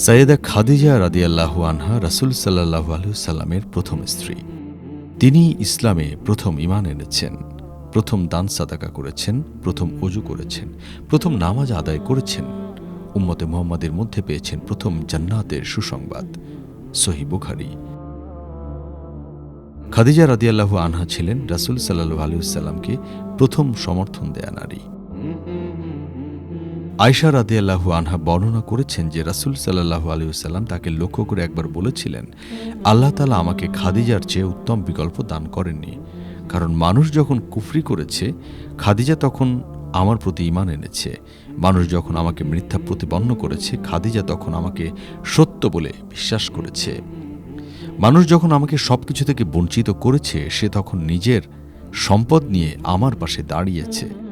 সৈয়দা খাদিজা রাদিয়াল্লাহু আনহা রাসুল সাল্লাহ সাল্লামের প্রথম স্ত্রী। তিনি ইসলামে প্রথম ইমান এনেছেন, প্রথম দান সাদাকা করেছেন, প্রথম অজু করেছেন, প্রথম নামাজ আদায় করেছেন। উম্মতে মোহাম্মদের মধ্যে পেয়েছেন প্রথম জান্নাতের সুসংবাদ। সহি বুখারি। খাদিজা রাদিয়াল্লাহু আনহা ছিলেন রাসুল সাল্লাহু আলুসাল্লামকে প্রথম সমর্থন দেয়া নারী। আয়সা রাদিয়াল্লাহু আনহা বর্ণনা করেছেন যে রাসুল সাল্লাহু আলিউসাল্লাম তাকে লক্ষ্য করে একবার বলেছিলেন, আল্লাহ তালা আমাকে খাদিজার চেয়ে উত্তম বিকল্প দান করেননি। কারণ মানুষ যখন কুফরি করেছে, খাদিজা তখন আমার প্রতি ইমান এনেছে। মানুষ যখন আমাকে মিথ্যা প্রতিপন্ন করেছে, খাদিজা তখন আমাকে সত্য বলে বিশ্বাস করেছে। মানুষ যখন আমাকে সব কিছু থেকে বঞ্চিত করেছে, সে তখন নিজের সম্পদ নিয়ে আমার পাশে দাঁড়িয়েছে।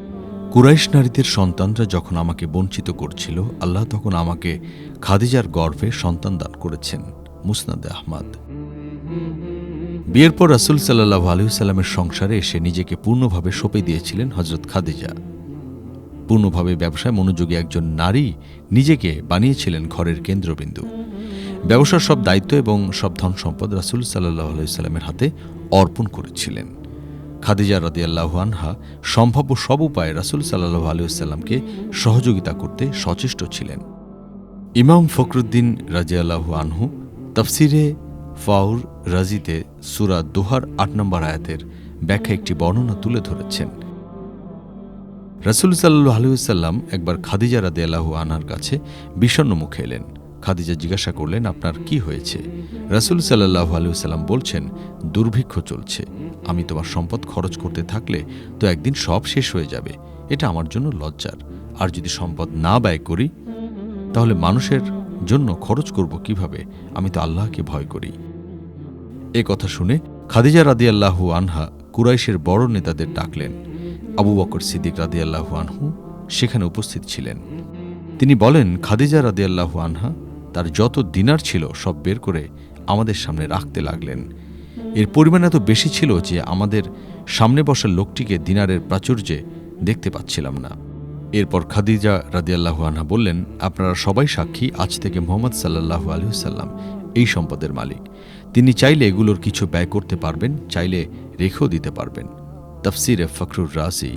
কুরাইশ নারীদের সন্তানরা যখন আমাকে বঞ্চিত করছিল, আল্লাহ তখন আমাকে খাদিজার গর্ভে সন্তান দান করেছেন, মুসনাদে আহমদ। বিয়ের পর রাসুল সাল্লাহ আলহিসাল্লামের সংসারে এসে নিজেকে পূর্ণভাবে সঁপে দিয়েছিলেন হজরত খাদিজা। পূর্ণভাবে ব্যবসায় মনোযোগী একজন নারী নিজেকে বানিয়েছিলেন ঘরের কেন্দ্রবিন্দু। ব্যবসার সব দায়িত্ব এবং সব ধন সম্পদ রাসুল সাল্লাহ আলাইস্লামের হাতে অর্পণ করেছিলেন। খাদিজা রদিয়াল্লাহু আনহা সম্ভাব্য সব উপায়ে রাসুল সাল্লাহ আলিউসাল্লামকে সহযোগিতা করতে সচেষ্ট ছিলেন। ইমাম ফখরুদ্দিন রাজিয়াল্লাহু আনহু তফসিরে ফাউর রাজিতে সুরা দোহার আট নম্বর আয়াতের ব্যাখ্যা একটি বর্ণনা তুলে ধরেছেন। রাসুল সাল্লু আলুসাল্লাম একবার খাদিজা রাদিয়াল্লাহু আনহার কাছে বিষণ্ন মুখে এলেন। খাদিজা জিজ্ঞাসা করলেন, আপনার কি হয়েছে? রাসুল সাল্লাহ আলুসাল্লাম বলছেন, দুর্ভিক্ষ চলছে। আমি তোমার সম্পদ খরচ করতে থাকলে তো একদিন সব শেষ হয়ে যাবে। এটা আমার জন্য লজ্জার। আর যদি সম্পদ না ব্যয় করি, তাহলে মানুষের জন্য খরচ করব কীভাবে? আমি তো আল্লাহকে ভয় করি। এ কথা শুনে খাদিজা রাদিয়াল্লাহু আনহা কুরাইশের বড় নেতাদের ডাকলেন। আবু বকর সিদ্দিক রাদিয়াল্লাহু আনহু সেখানে উপস্থিত ছিলেন। তিনি বলেন, খাদিজা রাদিয়াল্লাহু আনহা তার যত দিনার ছিল সব বের করে আমাদের সামনে রাখতে লাগলেন এর পরিমাণ এত বেশি ছিল যে আমাদের সামনে বসার লোকটিকে দিনারের প্রাচুর্যে দেখতে পাচ্ছিলাম না এরপর খাদিজা রাদিয়াল্লাহু আনহা বললেন আপনারা সবাই সাক্ষী আজ থেকে মোহাম্মদ সাল্লাহু আলহিসাল্লাম এই সম্পদের মালিক তিনি চাইলে এগুলোর কিছু ব্যয় করতে পারবেন চাইলে রেখেও দিতে পারবেন তফসিরে ফখরুর রাজি